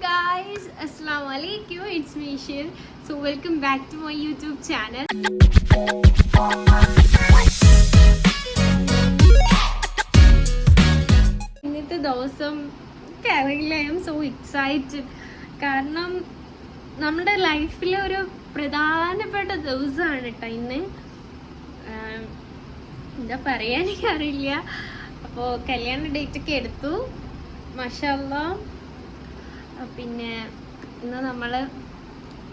guys, Assalamu alaikum. It's me Shil. So welcome back to my YouTube channel. ഇന്നത്തെ ദിവസം അറിയില്ല I M so excited കാരണം നമ്മുടെ ലൈഫിലെ ഒരു പ്രധാനപ്പെട്ട ദിവസമാണ് കേട്ടോ ഇന്ന് എന്താ പറയാൻ എനിക്കറിയില്ല അപ്പോൾ കല്യാണ ഡേറ്റ് ഒക്കെ എടുത്തു മഷാല്ല പിന്നെ ഇന്ന് നമ്മൾ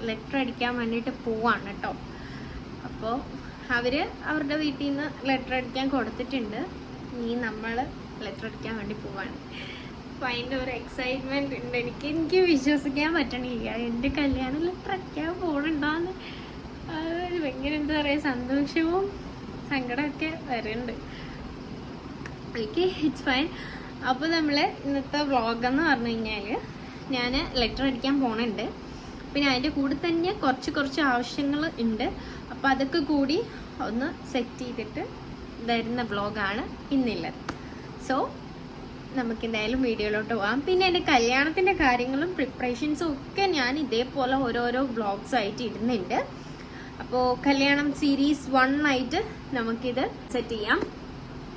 ലെറ്റർ അടിക്കാൻ വേണ്ടിയിട്ട് പോവാണ് കേട്ടോ അപ്പോൾ അവർ അവരുടെ വീട്ടിൽ നിന്ന് ലെറ്റർ അടിക്കാൻ കൊടുത്തിട്ടുണ്ട്. ഇനി നമ്മൾ ലെറ്റർ അടിക്കാൻ വേണ്ടി പോവാണ്. അപ്പോൾ അതിന്റെ ഒരു എക്സൈറ്റ്മെന്റ് ഉണ്ട്. എനിക്ക് എനിക്ക് വിശ്വസിക്കാൻ പറ്റണില്ല. എന്റെ കല്യാണം ലെറ്റർ അടിക്കാൻ പോകണുണ്ടാന്ന് അതൊരു ഭയങ്കര എന്താ പറയുക സന്തോഷവും സങ്കടമൊക്കെ വരുന്നുണ്ട് ഓക്കെ ഇറ്റ്സ് ഫൈൻ അപ്പോൾ നമ്മൾ ഇന്നത്തെ വ്ളോഗെന്ന് പറഞ്ഞു കഴിഞ്ഞാൽ ഞാൻ ലെറ്റർ അടിക്കാൻ പോണുണ്ട്. പിന്നെ അതിന്റെ കൂടെ തന്നെ കുറച്ച് കുറച്ച് ആവശ്യങ്ങൾ ഉണ്ട്. അപ്പോൾ അതൊക്കെ കൂടി ഒന്ന് സെറ്റ് ചെയ്തിട്ട് വരുന്ന ബ്ലോഗാണ് ഇന്നുള്ളത്. സോ നമുക്ക് എന്തായാലും വീഡിയോയിലോട്ട് പോകാം പിന്നെ എന്റെ കല്യാണത്തിന്റെ കാര്യങ്ങളും പ്രിപ്പറേഷൻസും ഒക്കെ ഞാൻ ഇതേപോലെ ഓരോരോ ബ്ലോഗ്സ് ആയിട്ട് ഇടുന്നുണ്ട്. അപ്പോൾ കല്യാണം സീരീസ് വൺ ആയിട്ട് നമുക്കിത് സെറ്റ് ചെയ്യാം.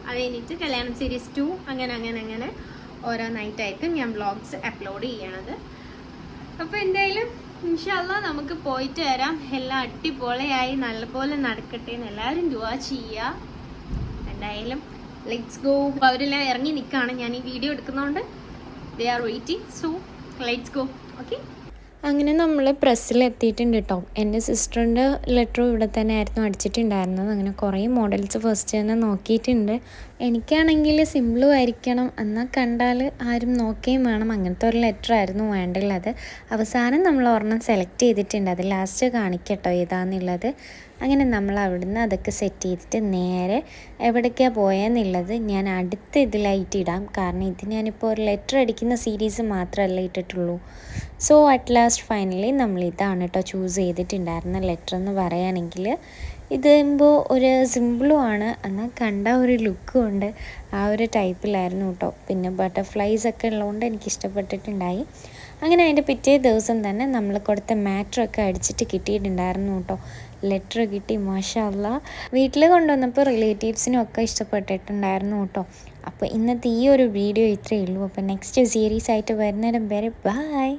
അത് കഴിഞ്ഞിട്ട് കല്യാണം സീരീസ് ടു അങ്ങനെ അങ്ങനെ അങ്ങനെ. ഓരോ നൈറ്റായിരിക്കും ഞാൻ വ്ളോഗ്സ് അപ്ലോഡ് ചെയ്യണത്. അപ്പോൾ എന്തായാലും ഇൻഷല്ല നമുക്ക് പോയിട്ട് വരാം. എല്ലാം അടിപൊളിയായി നല്ലപോലെ നടക്കട്ടെ എന്ന് എല്ലാവരും ദുവാ ചെയ്യുക എന്തായാലും ലെറ്റ്സ് ഗോ അവരെല്ലാം ഇറങ്ങി നിൽക്കുകയാണ് ഞാൻ ഈ video എടുക്കുന്നതുകൊണ്ട് they are waiting so let's go okay അങ്ങനെ നമ്മൾ പ്രസ്സിൽ എത്തിയിട്ടുണ്ട് കേട്ടോ എന്റെ സിസ്റ്ററിന്റെ ലെറ്റർ ഇവിടെ തന്നെ ആയിരുന്നു അടിച്ചിട്ടുണ്ടായിരുന്നത്. അങ്ങനെ കുറേ മോഡൽസ് ഫസ്റ്റ് തന്നെ നോക്കിയിട്ടുണ്ട്. എനിക്കാണെങ്കിൽ സിമ്പിളും ആയിരിക്കണം. എന്നാൽ കണ്ടാൽ ആരും നോക്കുകയും വേണം. അങ്ങനത്തെ ഒരു ലെറ്റർ ആയിരുന്നു വേണ്ടുള്ളത്. അവസാനം നമ്മൾ ഒരെണ്ണം സെലക്ട് ചെയ്തിട്ടുണ്ട്. അത് ലാസ്റ്റ് കാണിക്കട്ടോ. ഏതാന്നുള്ളത്. അങ്ങനെ നമ്മൾ അവിടുന്ന് അതൊക്കെ സെറ്റ് ചെയ്തിട്ട് നേരെ എവിടേക്കാണ് പോയെന്നുള്ളത് ഞാൻ അടുത്ത ഇതിലായിട്ട് ഇടാം. കാരണം ഇത് ഞാനിപ്പോൾ ഒരു ലെറ്റർ അടിക്കുന്ന സീരീസ് മാത്രമല്ല ഇട്ടിട്ടുള്ളൂ. സോ അറ്റ് ലാസ്റ്റ് ഫൈനലി നമ്മൾ ഇതാണ് കേട്ടോ ചൂസ് ചെയ്തിട്ടുണ്ടായിരുന്ന ലെറ്റർ എന്ന് പറയുകയാണെങ്കിൽ ഇതാകുമ്പോൾ ഒരു സിമ്പിളും ആണ്. എന്നാൽ കണ്ട ഒരു ലുക്കും ഉണ്ട്. ആ ഒരു ടൈപ്പിലായിരുന്നു കേട്ടോ പിന്നെ ബട്ടർഫ്ലൈസ് ഒക്കെ ഉള്ളതുകൊണ്ട് എനിക്ക് ഇഷ്ടപ്പെട്ടിട്ടുണ്ടായി. അങ്ങനെ അതിന്റെ പിറ്റേ ദിവസം തന്നെ നമ്മൾ കൊടുത്ത മാറ്ററൊക്കെ അടിച്ചിട്ട് കിട്ടിയിട്ടുണ്ടായിരുന്നു കേട്ടോ ലെറ്റർ കിട്ടി മാഷല്ല വീട്ടിൽ കൊണ്ടുവന്നപ്പോൾ റിലേറ്റീവ്സിനും ഒക്കെ ഇഷ്ടപ്പെട്ടിട്ടുണ്ടായിരുന്നു കേട്ടോ. അപ്പോൾ ഇന്നത്തെ ഈ ഒരു വീഡിയോ ഇത്രയേ ഉള്ളൂ. അപ്പോൾ നെക്സ്റ്റ് സീരീസ് ആയിട്ട് വരുന്നേരം വരെ ബൈ